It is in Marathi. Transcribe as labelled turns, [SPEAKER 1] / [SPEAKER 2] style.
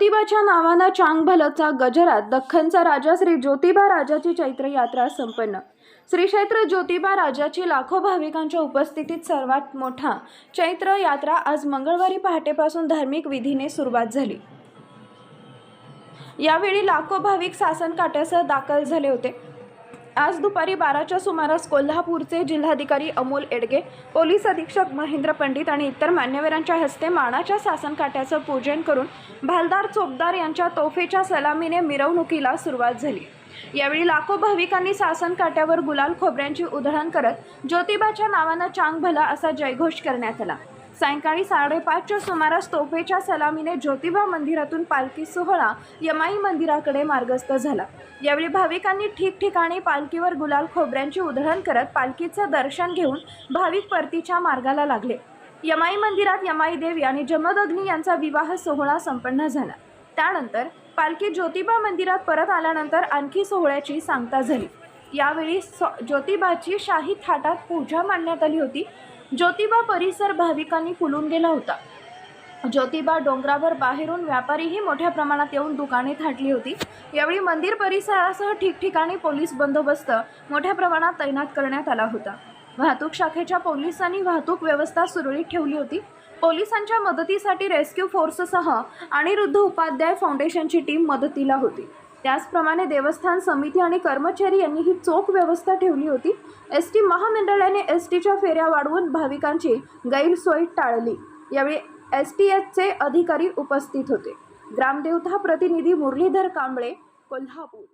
[SPEAKER 1] ज्योतिबाच्या नावानं चांगभलचा गजरात दख्खनचा राजा श्री ज्योतिबा राजाची चैत्र यात्रा संपन्न. श्री क्षेत्र ज्योतिबा राजाची लाखो भाविकांच्या उपस्थितीत सर्वात मोठा चैत्र यात्रा आज मंगळवारी पहाटेपासून धार्मिक विधीने सुरुवात झाली. यावेळी लाखो भाविक सासन काट्यासह दाखल झाले होते. आज दुपारी बाराच्या सुमारास कोल्हापूरचे जिल्हाधिकारी अमोल एडगे पोलीस अधीक्षक महेंद्र पंडित आणि इतर मान्यवरांच्या हस्ते मानाच्या सासन काट्याचं पूजन करून भालदार चोपदार यांच्या तोफेच्या सलामीने मिरवणुकीला सुरुवात झाली. यावेळी लाखो भाविकांनी सासन काट्यावर गुलाल खोबऱ्यांची उधळण करत ज्योतिबाच्या नावानं चांग भला असा जयघोष करण्यात आला. सायंकाळी साडेपाचच्या सुमारास तोफेच्या सलामीने ज्योतिबा मंदिरातून पालखी सोहळा यमाई मंदिराकडे मार्गस्थ झाला. यावेळी भाविकांनी ठिकठिकाणी पालखीवर गुलाल खोबऱ्यांची उधळण करत पालखीचं दर्शन घेऊन भाविक परतीच्या मार्गाला लागले. यमाई मंदिरात यमाई देवी आणि जमदग्नी यांचा विवाह सोहळा संपन्न झाला. त्यानंतर पालखी ज्योतिबा मंदिरात परत आल्यानंतर आणखी सोहळ्याची सांगता झाली. यावेळी स्व- ज्योतिबाची शाही थाटात पूजा मांडण्यात आली होती. ज्योतिबा परिसर भाविकांनी फुलून गेला होता. ज्योतिबा डोंगरावर बाहेरून व्यापारीही मोठ्या प्रमाणात येऊन दुकाने थाटली होती. यावेळी मंदिर परिसरासह ठिकठिकाणी पोलीस बंदोबस्त मोठ्या प्रमाणात तैनात करण्यात आला होता. वाहतूक शाखेच्या पोलिसांनी वाहतूक व्यवस्था सुरळीत ठेवली होती. पोलिसांच्या मदतीसाठी रेस्क्यू फोर्ससह अनिरुद्ध उपाध्याय फाउंडेशनची टीम मदतीला होती. त्याचप्रमाणे देवस्थान समिती आणि कर्मचारी यांनी ही चोख व्यवस्था ठेवली होती. एस टी महामंडळाने एस टीच्या फेऱ्या वाढवून भाविकांची गैरसोय टाळली. यावेळी एस टी एसचे अधिकारी उपस्थित होते. ग्रामदेवता प्रतिनिधी मुरलीधर कांबळे कोल्हापूर.